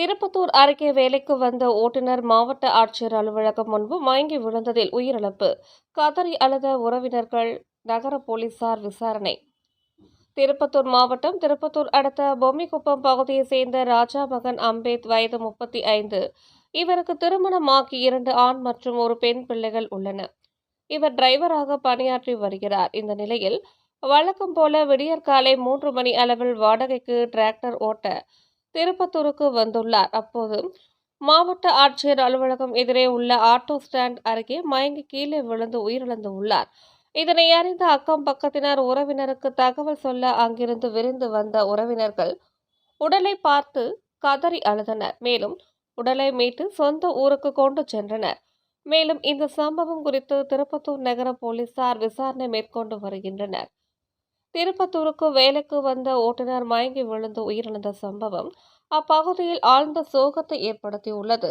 திருப்பத்தூர் அருகே வேலைக்கு வந்த ஓட்டுநர் மாவட்ட ஆட்சியர் அலுவலகம் முன்பு மயங்கி விழுந்ததில் உயிரிழப்பு. கதறி அழுத உறவினர்கள் நகர போலீசார் விசாரணை. திருப்பத்தூர் மாவட்டம் திருப்பத்தூர் அடுத்த பொம்மிக்குப்பம் பகுதியைச் சேர்ந்த ராஜா மகன் அம்பேத் வயது முப்பத்தி ஐந்து. இவருக்கு திருமணமாகி இரண்டு ஆண் மற்றும் ஒரு பெண் பிள்ளைகள் உள்ளன. இவர் டிரைவராக பணியாற்றி வருகிறார். இந்த நிலையில் வழக்கம் போல விடியற்காலை மூன்று மணி அளவில் வாடகைக்கு டிராக்டர் ஓட்ட திருப்பத்தூருக்கு வந்துள்ளார். அப்போது மாவட்ட ஆட்சியர் அலுவலகம் எதிரே உள்ள ஆட்டோ ஸ்டாண்ட் அருகே மயங்கி கீழே விழுந்து உயிரிழந்து உள்ளார். இதனை அறிந்த அக்கம் பக்கத்தினர் உறவினருக்கு தகவல் சொல்ல அங்கிருந்து விரிந்து வந்த உறவினர்கள் உடலை பார்த்து கதறி அழுதனர். மேலும் உடலை மீட்டு சொந்த ஊருக்கு கொண்டு சென்றனர். மேலும் இந்த சம்பவம் குறித்து திருப்பத்தூர் நகர போலீசார் விசாரணை மேற்கொண்டு வருகின்றனர். திருப்பத்தூருக்கு வேலைக்கு வந்த ஓட்டுநர் மயங்கி விழுந்து உயிரிழந்த சம்பவம் அப்பகுதியில் ஆழ்ந்த சோகத்தை ஏற்படுத்தியுள்ளது.